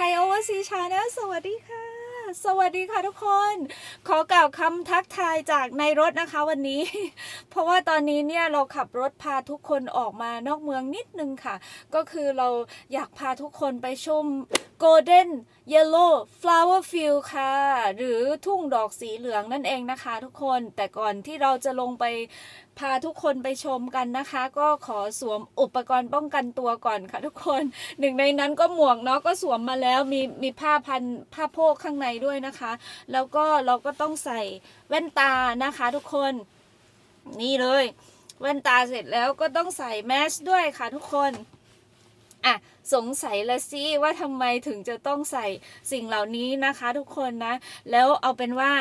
ทยโอเวอร์ซีชาแนลสวัสดีค่ะ สวัสดีค่ะทุกคน ขอกล่าวคำทักทายจากในรถนะคะวันนี้ เพราะว่าตอนนี้เนี่ยเราขับรถพาทุกคนออกมานอกเมืองนิดนึงค่ะ ก็คือเราอยากพาทุกคนไปชม Golden Yellow Flower Field ค่ะ หรือทุ่งดอกสีเหลืองนั่นเองนะคะทุกคนแต่ก่อนที่เราจะลงไปพาทุกคนไปชมกันนะคะ ก็ขอสวมอุปกรณ์ป้องกันตัวก่อนค่ะทุกคนหนึ่งในนั้นก็หมวกเนาะก็สวมมาแล้วมีมีผ้าพันผ้าโพกข้างในด้วยนะคะ แล้วก็เราก็ต้องใส่แว่นตานะคะทุกคนนี่เลย แว่นตาเสร็จแล้วก็ต้องใส่แมสด้วยค่ะทุกคน อะสงสัยละสิว่าทำไมถึงจะต้องใส่สิ่งเหล่านี้นะคะ ทุกคนนะ แล้วเอาเป็นว่า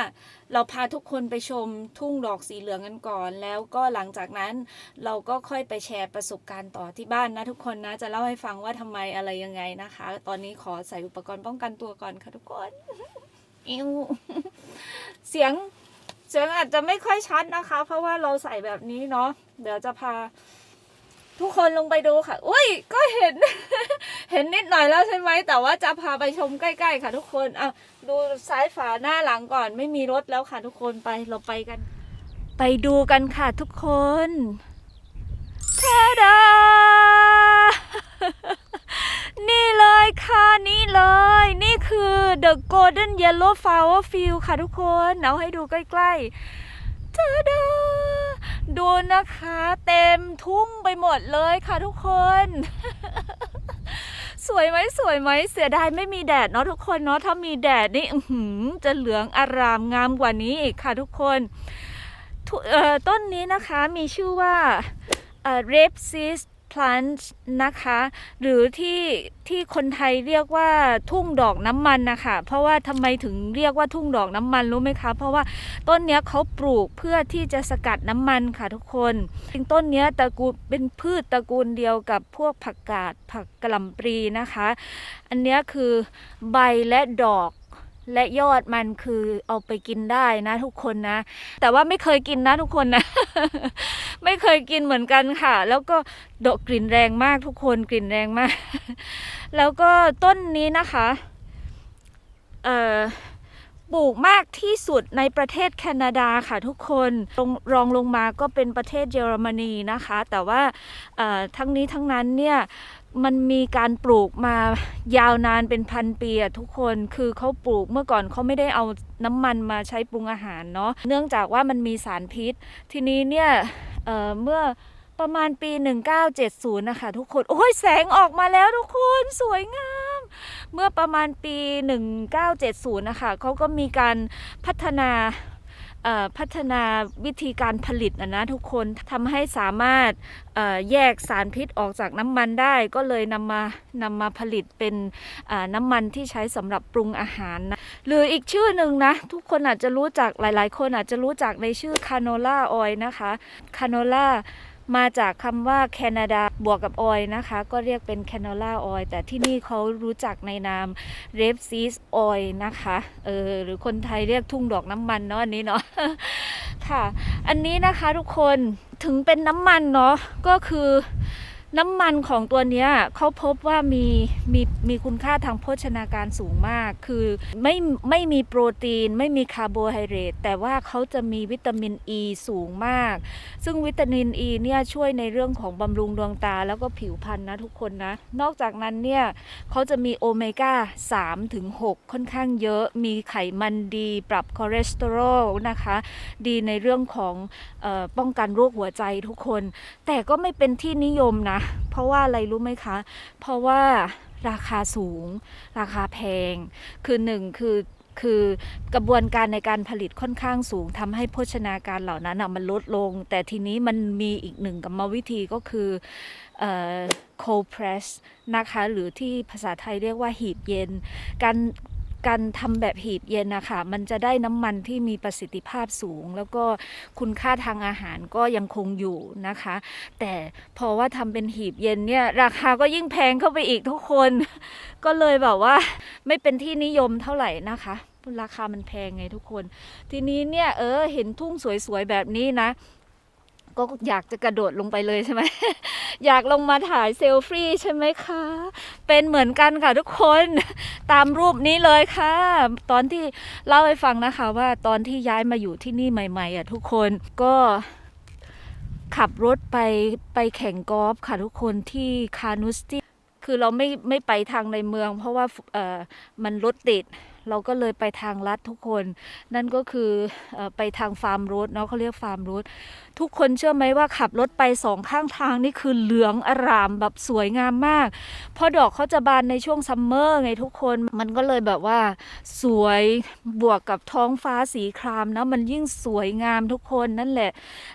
เราพาทุกคนไปชมทุ่งดอกสีเหลืองกันก่อน แล้วก็หลังจากนั้นเราก็ค่อยไปแชร์ประสบการณ์ต่อที่บ้านนะทุกคนนะ จะเล่าให้ฟังว่าทำไมอะไรยังไงนะคะ ตอนนี้ขอใส่อุปกรณ์ป้องกันตัวก่อนค่ะทุกคนอิวเสียงเสียงอาจจะไม่ค่อยชัดนะคะ เพราะว่าเราใส่แบบนี้เนาะเดี๋ยวจะพา ทุกคนลงไปดูค่ะ อุ้ย ก็เห็น เห็นนิดหน่อยแล้วใช่ไหม แต่ว่าจะพาไปชมใกล้ๆค่ะ ทุกคนอะดูซ้ายฝาหน้าหลังก่อน ไม่มีรถแล้วค่ะ ทุกคน ไป เราไปกัน ไปดูกันค่ะทุกคนทาดา นี่เลยค่ะ นี่เลย นี่คือ the golden yellow flower field ค่ะทุกคน เอาให้ดูใกล้ๆทาดา ดูนะคะ เต็มทุ่งไปหมดเลยค่ะทุกคน สวยไหมสวยไหมเสียดายไม่มีแดดเนาะทุกคนเนาะถ้ามีแดดนี่จะเหลืองอารามงามกว่านี้อีกค่ะทุกคนต้นนี้นะคะมีชื่อว่าเอ่อ Rape Seed Plant นะคะ หรือที่ที่คนไทยเรียกว่าทุ่งดอกน้ำมันนะคะเพราะว่าทำไมถึงเรียกว่าทุ่งดอกน้ำมันรู้ไหมคะ เพราะว่าต้นเนี้ยเขาปลูกเพื่อที่จะสกัดน้ำมันค่ะทุกคนซึ่งต้นเนี้ยตระกูลเป็นพืชตระกูลเดียวกับพวกผักกาดผักกะหล่ำปลีนะคะ อันเนี้ยคือใบและดอก และยอดมันคือเอาไปกินได้นะ ทุกคนนะ แต่ว่าไม่เคยกินนะทุกคนนะ ไม่เคยกินเหมือนกันค่ะ แล้วก็ดกกลิ่นแรงมากทุกคนกลิ่นแรงมาก แล้วก็ต้นนี้นะคะเอ่อปลูกมากที่สุดในประเทศแคนาดาค่ะทุกคนรองรองลงมาก็เป็นประเทศเยอรมนีนะคะ แต่ว่าทั้งนี้ทั้งนั้นเนี่ย มันมีการปลูกมายาวนานเป็นพันปีอะทุกคนคือเขาปลูกเมื่อก่อนเขาไม่ได้เอาน้ำมันมาใช้ปรุงอาหารเนาะเนื่องจากว่ามันมีสารพิษ ทีนี้เนี่ยเเมื่อประมาณปี 1970 นะคะทุกคน โอ้ยแสงออกมาแล้วทุกคนสวยงาม เมื่อประมาณปี 1970 นะคะเขาก็มีการพัฒนา พัฒนาวิธีการผลิตนะนะทุกคนทำให้สามารถแยกสารพิษออกจากน้ำมันได้ ก็เลยนำมานำมาผลิตเป็นน้ำมันที่ใช้สำหรับปรุงอาหารนะหรืออีกชื่อหนึ่งนะ ทุกคนอาจจะรู้จักหลาย ๆ คนอาจจะรู้จักในชื่อคาโนล่าออยนะคะคาโนล่า มาจากคำว่าแคนาดาบวกกับออยนะคะ ก็เรียกเป็นแคนนล่าออยแต่ที่นี่เขารู้จักในนามเรฟซีสออยนะคะเออหรือคนไทยเรียกทุ่งดอกน้ำมันเนาะอันนี้เนาะค่ะ อันนี้นะคะทุกคนถึงเป็นน้ำมันเนาะก็คือ น้ำมันของตัวเนี้ยเขาพบว่ามีมีมีคุณค่าทางโภชนาการสูงมาก คือไม่ไม่มีโปรตีน ไม่มีคาร์โบไฮเดรตแต่ว่าเขาจะมีวิตามินอ e ีสูงมาก ซึ่งวิตามินอ e ีเนี่ยช่วยในเรื่องของบำรุงดวงตาแล้วก็ผิวพรรณนะทุกคนนะ นอกจากนั้นเนี่ยเขาจะมีโอเมก้า3ถึง6ค่อนข้างเยอะมีไขมันดีปรับคอเลสเตอรอลนะคะ ดีในเรื่องของออป้องกันโรคหัวใจทุกคน แต่ก็ไม่เป็นที่นิยมนะเพราะว่าอะไรรู้ไหมคะ เพราะว่าราคาสูง ราคาแพง คือหนึ่งคือคือกระบวนการในการผลิตค่อนข้างสูงทำให้โภชนาการเหล่านั้นนะมันลดลง แต่ทีนี้มันมีอีกหนึ่งกรรมวิธีก็คือ cold press นะคะ หรือที่ภาษาไทยเรียกว่าหีบเย็น การ การทำแบบหีบเย็นนะคะมันจะได้น้ำมันที่มีประสิทธิภาพสูง แล้วก็คุณค่าทางอาหารก็ยังคงอยู่นะคะ แต่พอว่าทำเป็นหีบเย็นเนี่ยราคาก็ยิ่งแพงเข้าไปอีกทุกคน ก็เลยแบบว่าไม่เป็นที่นิยมเท่าไหร่นะคะราคามันแพงไงทุกคน ทีนี้เนี่ยเออเห็นทุ่งสวยๆแบบนี้นะ ก็อยากจะกระโดดลงไปเลยใช่ไหม อยากลงมาถ่ายเซลฟี่ใช่ไหมคะ เป็นเหมือนกันค่ะทุกคนตามรูปนี้เลยค่ะ ตอนที่เล่าให้ฟังนะคะว่าตอนที่ย้ายมาอยู่ที่นี่ใหม่ ๆอะทุกคนก็ขับรถไปไปแข่งกอล์ฟค่ะทุกคนที่คานุสตี้คือเราไม่ไม่ไปทางในเมือง เพราะว่าเออมันรถติด เราก็เลยไปทางลัดทุกคน นั่นก็คือเออไปทางฟาร์มรถเนาะเขาเรียกฟาร์มรถทุกคนเชื่อไหมว่าขับรถไปสองข้างทางนี่คือเหลืองอร่ามแบบสวยงามมาก เพราะดอกเขาจะบานในช่วงซัมเมอร์ไงทุกคนมันก็เลยแบบว่าสวยบวกกับท้องฟ้าสีครามนะมันยิ่งสวยงามทุกคนนั่นแหละ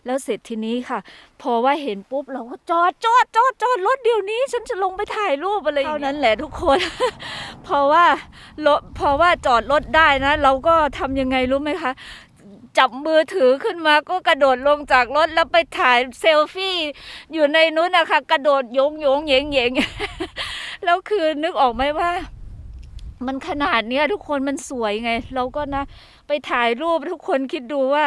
แล้วเสร็จทีนี้ค่ะ พอว่าเห็นปุ๊บเราก็จอดจอดจอดจอดรถเดี๋ยวนี้ ฉันจะลงไปถ่ายรูปอะไรอย่างเงี้ยเท่านั้นแหละทุกคน เพราะว่ารถเพราะว่าจอดรถได้นะ เราก็ทำยังไงรู้ไหมคะ จับมือถือขึ้นมาก็กระโดดลงจากรถแล้วไปถ่ายเซลฟี่อยู่ในนู้นนะคะกระโดดโยงโยงเยงเยงแล้วคือนึกออกไหมว่ามันขนาดเนี้ยทุกคนมันสวยไง เราก็นะ ไปถ่ายรูปทุกคนคิดดูว่า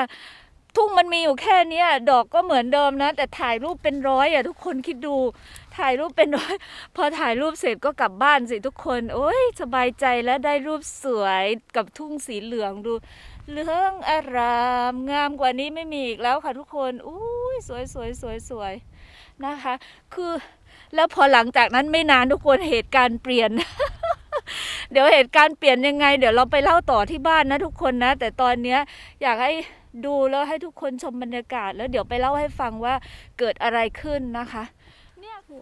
ทุ่งมันมีอยู่แค่เนี้ย ดอกก็เหมือนเดิมนะ แต่ถ่ายรูปเป็นร้อยอะทุกคนคิดดู ถ่ายรูปเป็นร้อยพอถ่ายรูปเสร็จก็กลับบ้านสิทุกคน โอ้ยสบายใจแล้วได้รูปสวยกับทุ่งสีเหลืองดู เหลืองอาราม งามกว่านี้ไม่มีอีกแล้วค่ะทุกคนอุ้ยสวยสวยสวยสวยนะคะ คือแล้วพอหลังจากนั้นไม่นานทุกคนเหตุการณ์เปลี่ยน เดี๋ยวเหตุการณ์เปลี่ยนยังไง เดี๋ยวเราไปเล่าต่อที่บ้านนะทุกคนนะ แต่ตอนเนี้ยอยากให้ดูแล้วให้ทุกคนชมบรรยากาศ แล้วเดี๋ยวไปเล่าให้ฟังว่าเกิดอะไรขึ้นนะคะ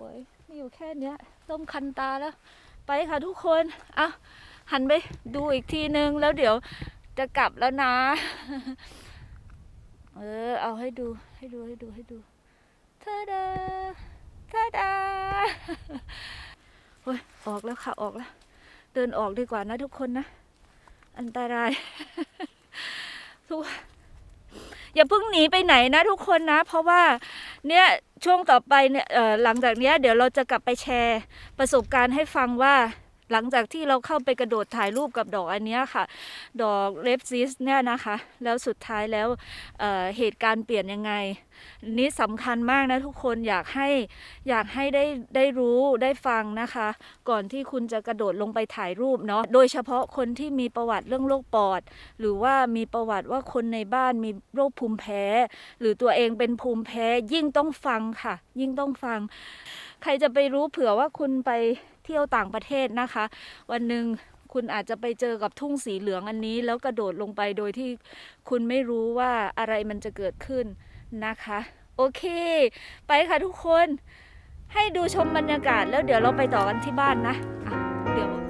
วย มีอยู่แค่เนี้ยเริ่มคันตาแล้ว ไปค่ะทุกคนอะหันไปดูอีกทีนึง แล้วเดี๋ยวจะกลับแล้วนะ เออ เอาให้ดูให้ดูให้ดูให้ดูทาดาทาดาโอ้ยออกแล้วค่ะออกแล้ว เดินออกดีกว่านะทุกคนนะ อันตรายทุกอย่าเพิ่งหนีไปไหนนะทุกคนนะ เพราะว่า เนี่ยช่วงต่อไปเนี่ยหลังจากเนี้ยเดี๋ยวเราจะกลับไปแชร์ประสบการณ์ให้ฟังว่า หลังจากที่เราเข้าไปกระโดดถ่ายรูปกับดอกอันนี้ค่ะ ดอกเลฟซิสเนี่ยนะคะ แล้วสุดท้ายแล้วเเหตุการณ์เปลี่ยนยังไง นี่สำคัญมากนะทุกคนอยากให้อยากให้ได้ได้รู้ได้ฟังนะคะ ก่อนที่คุณจะกระโดดลงไปถ่ายรูปเนาะโดยเฉพาะคนที่มีประวัติเรื่องโรคปอด หรือว่ามีประวัติว่าคนในบ้านมีโรคภูมิแพ้ หรือตัวเองเป็นภูมิแพ้ยิ่งต้องฟังค่ะ ยิ่งต้องฟัง ใครจะไปรู้เผื่อว่าคุณไป เที่ยวต่างประเทศนะคะ วันหนึ่งคุณอาจจะไปเจอกับทุ่งสีเหลืองอันนี้ แล้วกระโดดลงไปโดยที่คุณไม่รู้ว่าอะไรมันจะเกิดขึ้นนะคะ โอเค ไปค่ะทุกคน ให้ดูชมบรรยากาศแล้วเดี๋ยวเราไปต่อกันที่บ้านนะอะเดี๋ยว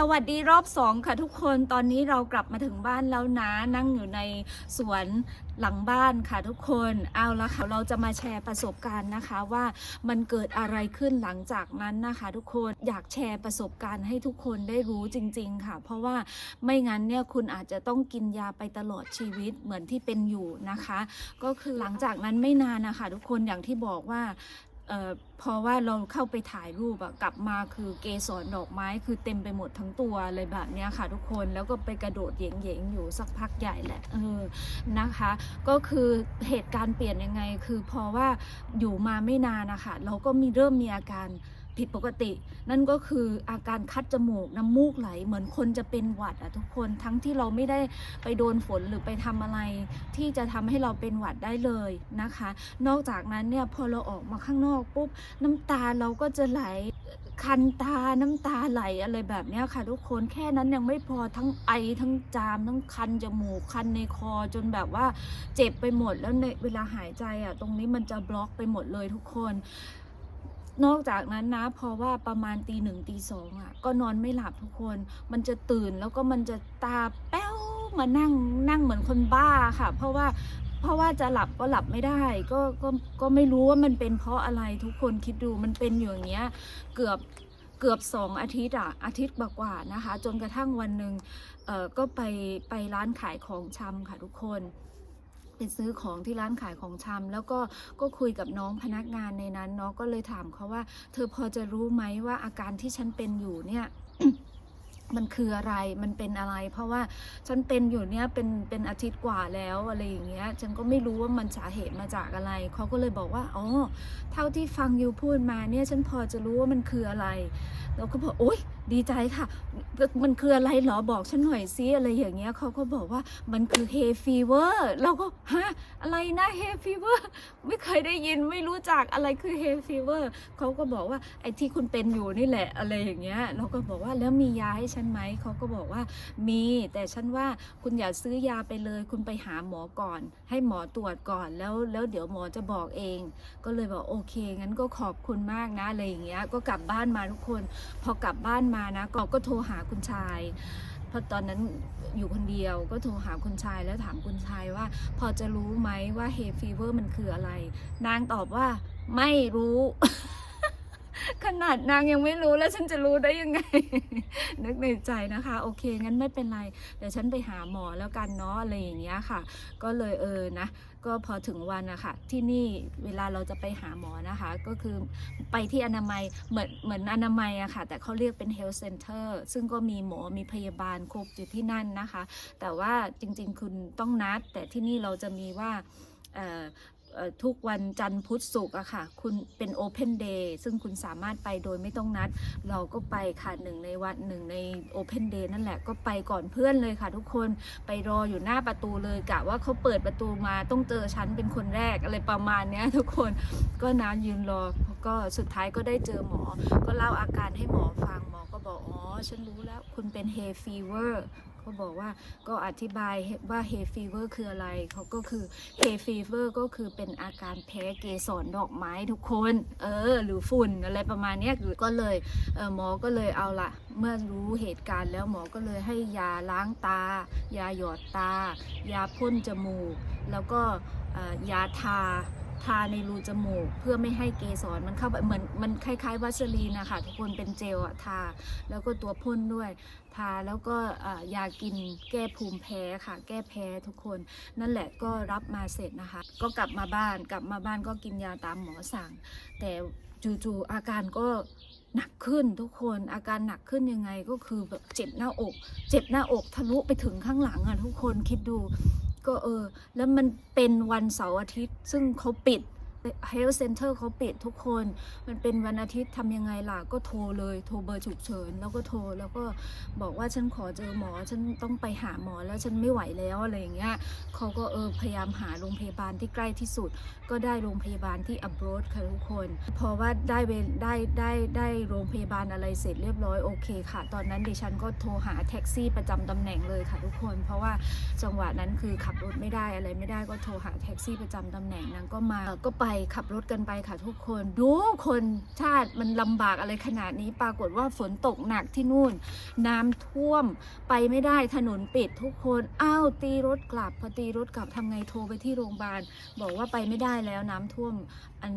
สวัสดีรอบสองค่ะทุกคนตอนนี้เรากลับมาถึงบ้านแล้วนะนั่งอยู่ในสวนหลังบ้านค่ะทุกคนเอาละค่ะเราจะมาแชร์ประสบการณ์นะคะว่ามันเกิดอะไรขึ้นหลังจากนั้นนะคะ ทุกคนอยากแชร์ประสบการณ์ให้ทุกคนได้รู้จริง ๆ ค่ะ เพราะว่าไม่งั้นเนี่ยคุณอาจจะต้องกินยาไปตลอดชีวิตเหมือนที่เป็นอยู่นะคะ ก็คือหลังจากนั้นไม่นานนะคะทุกคนอย่างที่บอกว่า อ่อพอว่าเราเข้าไปถ่ายรูปอะกลับมาคือเกสรดอกไม้คือเต็มไปหมดทั้งตัวเลยแบบเนี้ยค่ะ ทุกคนแล้วก็ไปกระโดดเหยงๆอยู่สักพักใหญ่แหละเออนะคะ ก็คือเหตุการณ์เปลี่ยนยังไง คือพอว่าอยู่มาไม่นานนะคะเราก็มีเริ่มมีอาการ ผิดปกติ นั่นก็คืออาการคัดจมูกน้ำมูกไหล เหมือนคนจะเป็นหวัดอะทุกคนทั้งที่เราไม่ได้ไปโดนฝนหรือไปทำอะไร ที่จะทำให้เราเป็นหวัดได้เลยนะคะ นอกจากนั้นเนี่ยพอเราออกมาข้างนอกปุ๊บน้ำตาเราก็จะไหลคันตาน้ำตาไหลอะไรแบบนี้ค่ะ ทุกคนแค่นั้นยังไม่พอทั้งไอทั้งจามทั้งคันจมูกคันในคอจนแบบว่าเจ็บไปหมดแล้วในเวลาหายใจอะตรงนี้มันจะบล็อกไปหมดเลยทุกคน นอกจากนั้นนะพราะว่าประมาณตีหนึ่งตีสองอะ ก็นอนไม่หลับทุกคน มันจะตื่นแล้วก็มันจะตาแป้วมานั่งนั่งเหมือนคนบ้าค่ะ เพราะว่าเพราะว่าจะหลับก็หลับไม่ได้ ก็ก็ก็ไม่รู้ว่ามันเป็นเพราะอะไรทุกคนคิดดูมันเป็นอยู่อย่างเงี้ยเกือบเกือบสองอาทิตย์อะอาทิตย์กว่าๆนะคะ จนกระทั่งวันหนึ่งเออก็ไปไปร้านขายของชำค่ะทุกคน ไปซื้อของที่ร้านขายของชำแล้วก็ก็คุยกับน้องพนักงานในนั้นเนาะก็เลยถามเขาว่า เธอพอจะรู้ไหมว่าอาการที่ฉันเป็นอยู่เนี่ยมันคืออะไร มันเป็นอะไร เพราะว่าฉันเป็นอยู่เนี่ยเป็นเป็นอาทิตย์กว่าแล้วอะไรอย่างเงี้ย ฉันก็ไม่รู้ว่ามันสาเหตุมาจากอะไร เขาก็เลยบอกว่า อ๋อ เท่าที่ฟังยูพูดมาเนี่ย ฉันพอจะรู้ว่ามันคืออะไรเราก็บอกโอ๊ย ดีใจค่ะ มันคืออะไรหรอบอกฉันหน่อยซิอะไรอย่างเงี้ยเขาก็บอกว่ามันคือเฮฟีเวอร์เราก็ฮะอะไรนะเฮฟีเวอร์ไม่เคยได้ยินไม่รู้จักอะไรคือเฮฟีเวอร์เขาก็บอกว่าไอ้ที่คุณเป็นอยู่นี่แหละอะไรอย่างเงี้ยเราก็บอกว่าแล้วมียาให้ฉันไหมเขาก็บอกว่ามี แต่ฉันว่าคุณอย่าซื้อยาไปเลย คุณไปหาหมอก่อน ให้หมอตรวจก่อนแล้วแล้วเดี๋ยวหมอจะบอกเอง ก็เลยบอกโอเคงั้นก็ขอบคุณมากนะอะไรอย่างเงี้ยก็กลับบ้านมาทุกคน พอกลับบ้านมานะก็ก็โทรหาคุณชาย เพราะตอนนั้นอยู่คนเดียวก็โทรหาคุณชายแล้วถามคุณชายว่า พอจะรู้ไหมว่าเฮฟีเวอร์มันคืออะไร นางตอบว่าไม่รู้ ขนาดนางยังไม่รู้แล้วฉันจะรู้ได้ยังไง นึกในใจนะคะ โอเคงั้นไม่เป็นไรเดี๋ยวฉันไปหาหมอแล้วกันเนาะอะไรอย่างเงี้ยค่ะ ก็เลยเออนะ ก็พอถึงวันนะคะที่นี่เวลาเราจะไปหาหมอนะคะ ก็คือไปที่อนามัยเหมือนเหมือนอนามัยอะค่ะ แต่เขาเรียกเป็น health center ซึ่งก็มีหมอมีพยาบาลครบอยู่ที่นั่นนะคะ แต่ว่าจริงๆคุณต้องนัด แต่ที่นี่เราจะมีว่า ทุกวันจันทร์พุธศุกร์อะค่ะ คุณเป็น Open Day ซึ่งคุณสามารถไปโดยไม่ต้องนัด เราก็ไปค่ะหนึ่งในวันหนึ่งใน Open Day นั่นแหละก็ไปก่อนเพื่อนเลยค่ะ ทุกคนไปรออยู่หน้าประตูเลยกะว่าเขาเปิดประตูมาต้องเจอฉันเป็นคนแรกอะไรประมาณเนี้ยทุกคนก็นานยืนรอก็สุดท้ายก็ได้เจอหมอ ก็เล่าอาการให้หมอฟังหมอก็บอกอ๋อฉันรู้แล้วคุณเป็น hay fever เขาบอกว่าก็อธิบายว่า hay fever คืออะไรเขาก็คือ hay fever ก็คือเป็นอาการแพ้เกสรดอกไม้ทุกคน เออ หรือฝุ่นอะไรประมาณนี้คือก็เลยเออหมอก็เลยเอาละเมื่อรู้เหตุการณ์แล้วหมอก็เลยให้ยาล้างตา ยาหยอดตา ยาพ่นจมูก แล้วก็ยาทา ทาในรูจมูก เพื่อไม่ให้เกสรมันเข้าไปเหมือนมันคล้ายๆวัสลีนนะคะทุกคนเป็นเจลอะทา แล้วก็ตัวพ่นด้วย ทาแล้วก็ยากินแก้ภูมิแพ้ค่ะ แก้แพ้ทุกคน นั่นแหละก็รับมาเสร็จนะคะ ก็กลับมาบ้านกลับมาบ้านก็กินยาตามหมอสั่ง แต่จู่ๆอาการก็หนักขึ้นทุกคนอาการหนักขึ้นยังไงก็คือแบบเจ็บหน้าอก เจ็บหน้าอกทะลุไปถึงข้างหลังอะทุกคนคิดดู ก็เออ แล้วมันเป็นวันเสาร์อาทิตย์ ซึ่งเขาปิด Health Center เขาปิดทุกคน มันเป็นวันอาทิตย์ทำยังไงล่ะ ก็โทรเลยโทรเบอร์ฉุกเฉิน แล้วก็โทรแล้วก็บอกว่าฉันขอเจอหมอ ฉันต้องไปหาหมอแล้วฉันไม่ไหวแล้วอะไรอย่างเงี้ยเขาก็เออพยายามหาโรงพยาบาลที่ใกล้ที่สุด ก็ได้โรงพยาบาลที่อับโรดค่ะทุกคน พอว่าได้เวได้ได้ได้โรงพยาบาลอะไรเสร็จเรียบร้อยโอเคค่ะ ตอนนั้นดิฉันก็โทรหาแท็กซี่ประจำตำแหน่งเลยค่ะทุกคน เพราะว่าจังหวะนั้นคือขับรถไม่ได้อะไรไม่ได้ก็โทรหาแท็กซี่ประจำตำแหน่งนางก็มาก็ไปขับรถกันไปค่ะทุกคน ดูคนชาติมันลำบากอะไรขนาดนี้ ปรากฏว่าฝนตกหนักที่นู่น น้ำท่วมไปไม่ได้ถนนปิดทุกคนอ้าวตีรถกลับ พอตีรถกลับทำไงโทรไปที่โรงพยาบาล บอกว่าไปไม่ได้แล้วน้ำท่วมอัน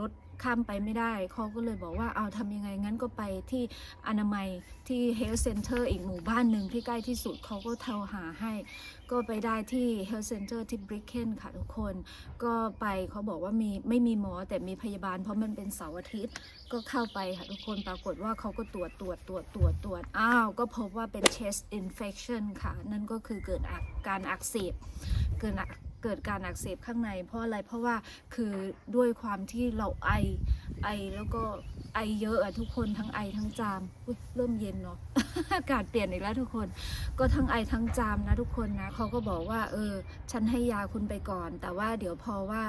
รถ ข้ามไปไม่ได้ เขาก็เลยบอกว่าเอาทำยังไงงั้นก็ไปที่อนามัยที่ Health Center อีกหมู่บ้านหนึ่งที่ใกล้ที่สุดเขาก็โทรหาให้ ก็ไปได้ที่ Health Center ที่ Bricken ค่ะทุกคน ก็ไปเขาบอกว่ามีไม่มีหมอแต่มีพยาบาล เพราะมันเป็นเสาร์อาทิตย์ ก็เข้าไปค่ะทุกคนปรากฏว่าเขาก็ตรวจตรวจตรวจตรวจตรวจอ้าว ก็พบว่าเป็น chest infection ค่ะ นั่นก็คือเกิดอาการอักเสบเกิดอะ เกิดการอักเสบข้างใน เพราะอะไรเพราะว่าคือด้วยความที่เราไอไอแล้วก็ไอเยอะอะทุกคนทั้งไอทั้งจามเริ่มเย็นเนาะอากาศเปลี่ยนอีกแล้วทุกคน ก็ทั้งไอทั้งจามนะทุกคนนะเขาก็บอกว่า เออ ฉันให้ยาคุณไปก่อน แต่ว่าเดี๋ยวพอว่า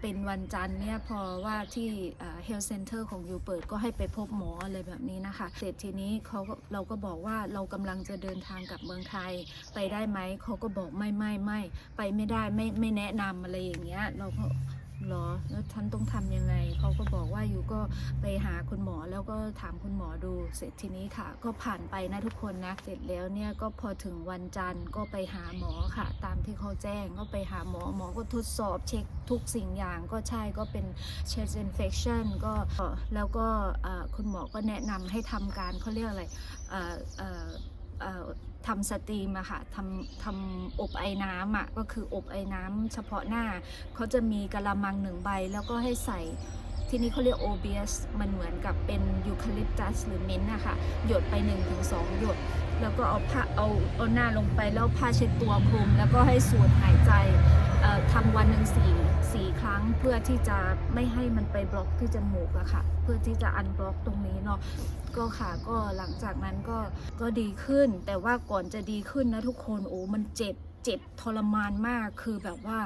เป็นวันจันทร์เนี่ยพอว่าที่เฮลท์เซ็นเตอร์ของยูเปิดก็ให้ไปพบหมออะไรแบบนี้นะคะ เสร็จทีนี้เขาก็เราก็บอกว่าเรากำลังจะเดินทางกลับเมืองไทยไปได้ไหมเขาก็บอกไม่ไม่ไม่ไปไม่ได้ไม่ไม่แนะนำอะไรอย่างเงี้ยเราก็ หรอแล้วฉันต้องทำยังไงเขาก็บอกว่าอยู่ก็ไปหาคุณหมอแล้วก็ถามคุณหมอดูเสร็จทีนี้ค่ะ ก็ผ่านไปนะทุกคนนะเสร็จแล้วเนี่ยก็พอถึงวันจันทร์ก็ไปหาหมอค่ะ ตามที่เขาแจ้งก็ไปหาหมอหมอก็ทดสอบเช็คทุกสิ่งอย่างก็ใช่ก็เป็น chest infection ก็แล้วก็คุณหมอก็แนะนำให้ทำการเขาเรียกอะไร ทำสตรีมอะค่ะทำทำอบไอ้น้ำอะก็คืออบไอ้น้ำเฉพาะหน้าเขาจะมีกะละมังหนึ่งใบแล้วก็ให้ใส่ ที่นี่เขาเรียก OBS มันเหมือนกับเป็นยูคาลิปตัสหรือมิ้นท์นะคะหยดไป 1-2 หยด แล้วก็เอาผ้าเอาเอาหน้าลงไปแล้วผ้าเช็ดตัวคลุม แล้วก็ให้สูดหายใจทำวันหนึ่งสี่สี่ครั้งเพื่อที่จะไม่ให้มันไปบล็อกที่จมูกอะค่ะ เพื่อที่จะอันบล็อกตรงนี้เนาะก็ค่ะก็หลังจากนั้นก็ก็ดีขึ้น แต่ว่าก่อนจะดีขึ้นนะทุกคนโอ้มันเจ็บเจ็บทรมานมากคือแบบว่า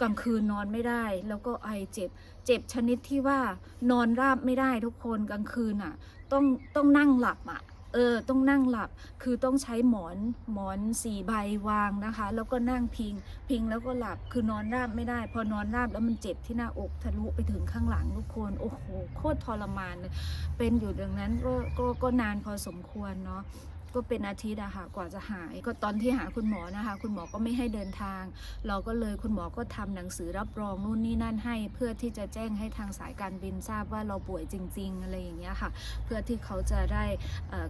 กลางคืนนอนไม่ได้ แล้วก็ไอเจ็บ เจ็บชนิดที่ว่านอนราบไม่ได้ทุกคนกลางคืนอะ ต้องต้องนั่งหลับอะเออต้องนั่งหลับคือต้องใช้หมอนหมอนสี่ใบวางนะคะ แล้วก็นั่งพิง พิงแล้วก็หลับคือนอนราบไม่ได้ พอนอนราบแล้วมันเจ็บที่หน้าอกทะลุไปถึงข้างหลังทุกคนโอ้โหโคตรทรมานเลยเป็นอยู่ดังนั้นก็ก็ก็นานพอสมควรเนาะ ก็เป็นอาทิตย์อะค่ะกว่าจะหาย ก็ตอนที่หาคุณหมอนะคะ คุณหมอก็ไม่ให้เดินทาง เราก็เลยคุณหมอก็ทำหนังสือรับรองนู่นนี่นั่นให้ เพื่อที่จะแจ้งให้ทางสายการบินทราบว่าเราป่วยจริง ๆ อะไรอย่างเงี้ยค่ะ เพื่อที่เขาจะได้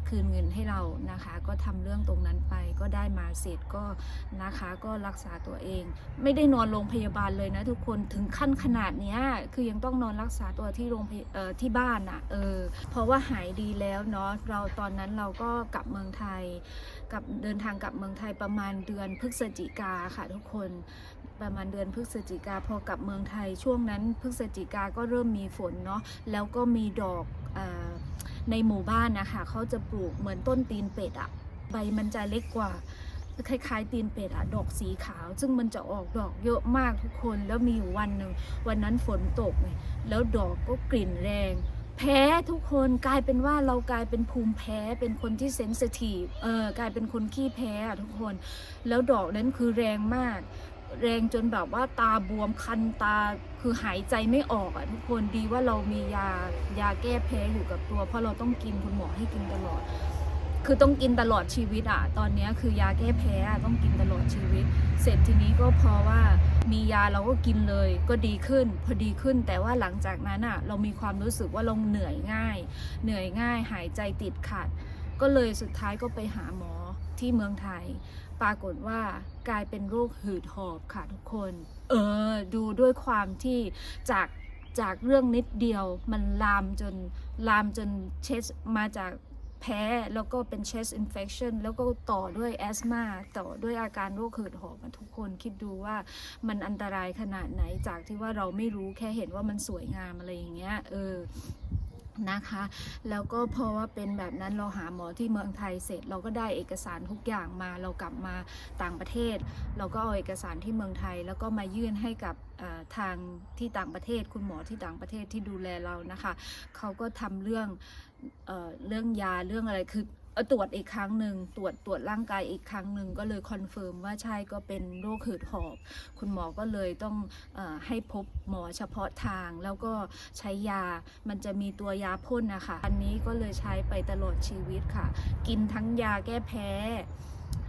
คืนเงินให้เรานะคะ ก็ทำเรื่องตรงนั้นไปก็ได้มาเสร็จก็นะคะก็รักษาตัวเอง ไม่ได้นอนโรงพยาบาลเลยนะทุกคนถึงขั้นขนาดเนี้ยคือยังต้องนอนรักษาตัวที่โรงพยเอ่อที่บ้านอะเออเพราะว่าหายดีแล้วเนาะเราตอนนั้นเราก็กลับเมืองไทยกับเดินทางกลับเมืองไทยประมาณเดือนพฤศจิกาค่ะทุกคนประมาณเดือนพฤศจิกาพอกลับเมืองไทยช่วงนั้นพฤศจิกาก็เริ่มมีฝนเนาะแล้วก็มีดอกอในหมู่บ้านนะคะเขาจะปลูกเหมือนต้นตีนเป็ดอะใบมันจะเล็กกว่าคล้ายๆ ตีนเป็ดอะดอกสีขาว ซึ่งมันจะออกดอกเยอะมากทุกคนแล้วมีอยู่วันหนึ่งวันนั้นฝนตกไงแล้วดอกก็กลิ่นแรง แพ้ทุกคนกลายเป็นว่าเรากลายเป็นภูมิแพ้เป็นคนที่เซนสิทีฟเออกลายเป็นคนขี้แพ้อะทุกคน แล้วดอกนั้นคือแรงมาก แรงจนแบบว่าตาบวมคันตาคือหายใจไม่ออกอะทุกคนดีว่าเรามียายาแก้แพ้อยู่กับตัว เพราะเราต้องกินคุณหมอให้กินตลอด คือต้องกินตลอดชีวิตอะตอนนี้คือยาแก้แพ้อะต้องกินตลอดชีวิต เสร็จทีนี้ก็พอว่ามียาเราก็กินเลยก็ดีขึ้น พอดีขึ้นแต่ว่าหลังจากนั้นอะเรามีความรู้สึกว่าเราเหนื่อยง่าย เหนื่อยง่ายหายใจติดขัด ก็เลยสุดท้ายก็ไปหาหมอที่เมืองไทย ปรากฏว่ากลายเป็นโรคหืดหอบค่ะทุกคน เออ ดูด้วยความที่จากจากเรื่องนิดเดียวมันลามจนลามจนเชสมาจาก แพ้แล้วก็เป็น chest infection แล้วก็ต่อด้วยแอสมาต่อด้วยอาการโรคหืดหอบทุกคนคิดดูว่ามันอันตรายขนาดไหนจากที่ว่าเราไม่รู้แค่เห็นว่ามันสวยงามอะไรอย่างเงี้ยเออ นะคะ แล้วก็เพราะว่าเป็นแบบนั้นเราหาหมอที่เมืองไทยเสร็จ เราก็ได้เอกสารทุกอย่างมาเรากลับมาต่างประเทศ เราก็เอาเอกสารที่เมืองไทย แล้วก็มายื่นให้กับทางที่ต่างประเทศ คุณหมอที่ต่างประเทศที่ดูแลเรานะคะเขาก็ทำเรื่องเอเรื่องยาเรื่องอะไรคือ ตรวจอีกครั้งหนึ่งตรวจตรวจร่างกายอีกครั้งหนึ่งก็เลยคอนเฟิร์มว่าใช่ก็เป็นโรคหืดหอบ คุณหมอก็เลยต้องอให้พบหมอเฉพาะทาง แล้วก็ใช้ยามันจะมีตัวยาพ่นนะคะอันนี้ก็เลยใช้ไปตลอดชีวิตค่ะ กินทั้งยาแก้แพ้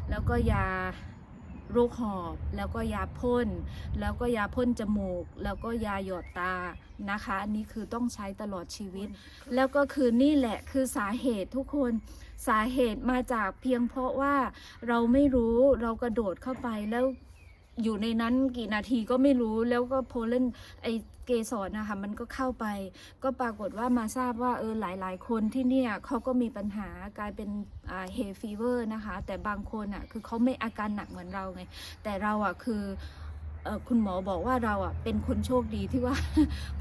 แล้วก็ยา โรคหอบ แล้วก็ยาพ่น แล้วก็ยาพ่นจมูก แล้วก็ยาหยอดตานะคะ อันนี้คือต้องใช้ตลอดชีวิต แล้วก็คือนี่แหละคือสาเหตุทุกคนสาเหตุมาจากเพียงเพราะว่าเราไม่รู้เรากระโดดเข้าไปแล้ว อยู่ในนั้นกี่นาทีก็ไม่รู้แล้วก็โพลนไอเกสรนะคะมันก็เข้าไป ก็ปรากฏว่ามาทราบว่าเออหลาย ๆ คนที่เนี่ยเขาก็มีปัญหากลายเป็นเฮฟีเวอร์นะคะ แต่บางคนอะคือเขาไม่อาการหนักเหมือนเราไง แต่เราอะคือคุณหมอบอกว่าเราอะเป็นคนโชคดีที่ว่า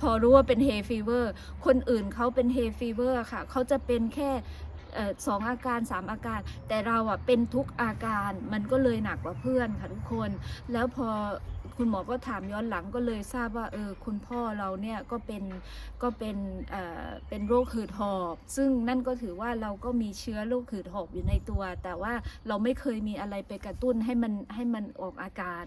พอรู้ว่าเป็นเฮฟีเวอร์คนอื่นเขาเป็นเฮฟีเวอร์ค่ะเขาจะเป็นแค่ สองอาการสามอาการ แต่เราอะเป็นทุกอาการมันก็เลยหนักกว่าเพื่อนค่ะทุกคน แล้วพอ คุณหมอก็ถามย้อนหลังก็เลยทราบว่าเออคุณพ่อเราเนี่ยก็เป็นก็เป็นเอ่อเป็นโรคหืดหอบ ซึ่งนั่นก็ถือว่าเราก็มีเชื้อโรคหืดหอบอยู่ในตัว แต่ว่าเราไม่เคยมีอะไรไปกระตุ้นให้มันให้มันออกอาการ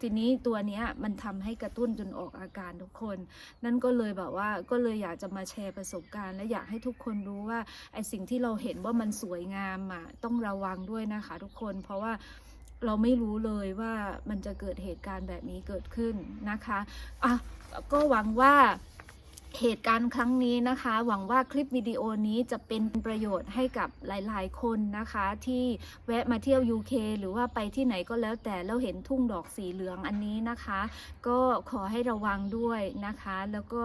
ทีนี้ตัวเนี้ยมันทำให้กระตุ้นจนออกอาการทุกคน นั่นก็เลยแบบว่าก็เลยอยากจะมาแชร์ประสบการณ์ และอยากให้ทุกคนรู้ว่าไอสิ่งที่เราเห็นว่ามันสวยงามอะต้องระวังด้วยนะคะทุกคนเพราะว่า เราไม่รู้เลยว่ามันจะเกิดเหตุการณ์แบบนี้เกิดขึ้นนะคะอะก็หวังว่า เหตุการณ์ครั้งนี้นะคะ หวังว่าคลิปวิดีโอนี้จะเป็นประโยชน์ให้กับหลายๆ คนนะคะ ที่แวะมาเที่ยว UK หรือว่าไปที่ไหนก็แล้วแต่แล้วเห็นทุ่งดอกสีเหลืองอันนี้นะคะ ก็ขอให้ระวังด้วยนะคะ แล้วก็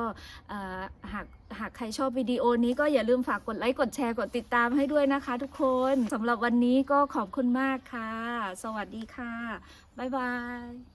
หากหากใครชอบวิดีโอนี้ก็อย่าลืมฝากกดไลค์กดแชร์กดติดตามให้ด้วยนะคะ ทุกคนสำหรับวันนี้ก็ขอบคุณมากค่ะ สวัสดีค่ะ บ๊ายบาย